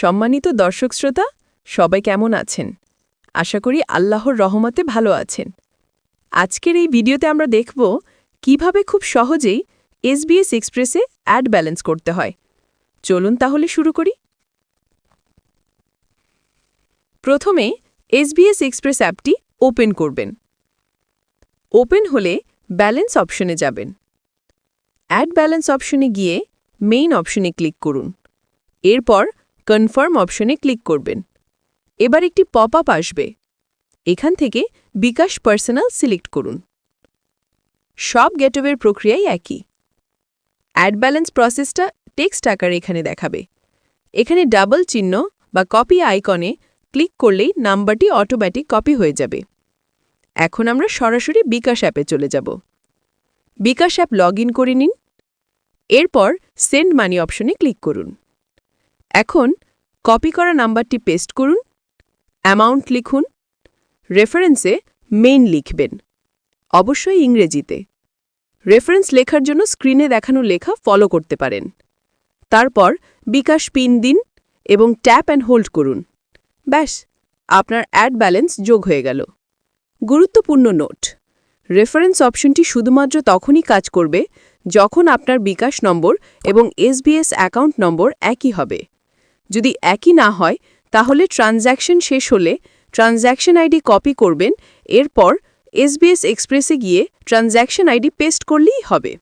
সম্মানিত দর্শক শ্রোতা, সবাই কেমন আছেন? আশা করি আল্লাহর রহমতে ভালো আছেন। আজকের এই ভিডিওতে আমরা দেখব কীভাবে খুব সহজেই এসবিএস এক্সপ্রেসে অ্যাড ব্যালেন্স করতে হয়। চলুন তাহলে শুরু করি। প্রথমে এসবিএস এক্সপ্রেস অ্যাপটি ওপেন করবেন। ওপেন হলে ব্যালেন্স অপশনে যাবেন। অ্যাড ব্যালেন্স অপশনে গিয়ে মেইন অপশনে ক্লিক করুন। এরপর কনফার্ম অপশনে ক্লিক করবেন। এবার একটি পপ আপ আসবে। এখান থেকে বিকাশ পার্সোনাল সিলেক্ট করুন। সব গেটওয়ের প্রক্রিয়াই একই। অ্যাড ব্যালেন্স প্রসেসটা টেক্সট আকারে এখানে দেখাবে। এখানে ডাবল চিহ্ন বা কপি আইকনে ক্লিক করলেই নাম্বারটি অটোমেটিক কপি হয়ে যাবে। এখন আমরা সরাসরি বিকাশ অ্যাপে চলে যাব। বিকাশ অ্যাপ লগ করে নিন। এরপর সেন্ড মানি অপশনে ক্লিক করুন। এখন কপি করা নাম্বারটি পেস্ট করুন অ্যামাউন্ট লিখুন রেফারেন্সে মেইন লিখবেন, অবশ্যই ইংরেজিতে। রেফারেন্স লেখার জন্য স্ক্রিনে দেখানো লেখা ফলো করতে পারেন। তারপর বিকাশ পিন দিন এবং ট্যাপ অ্যান্ড হোল্ড করুন। ব্যাস, আপনার অ্যাড ব্যালেন্স যোগ হয়ে গেল। গুরুত্বপূর্ণ নোট রেফারেন্স অপশনটি শুধুমাত্র তখনই কাজ করবে যখন আপনার বিকাশ নম্বর এবং এসবিএস অ্যাকাউন্ট নম্বর একই হবে। যদি একই না হয়, তাহলে ট্রানজ্যাকশন শেষ হলে ট্রানজ্যাকশন আইডি কপি করবেন, এরপর এসবিএস এক্সপ্রেসে গিয়ে ট্রানজ্যাকশন আইডি পেস্ট করলেই হবে।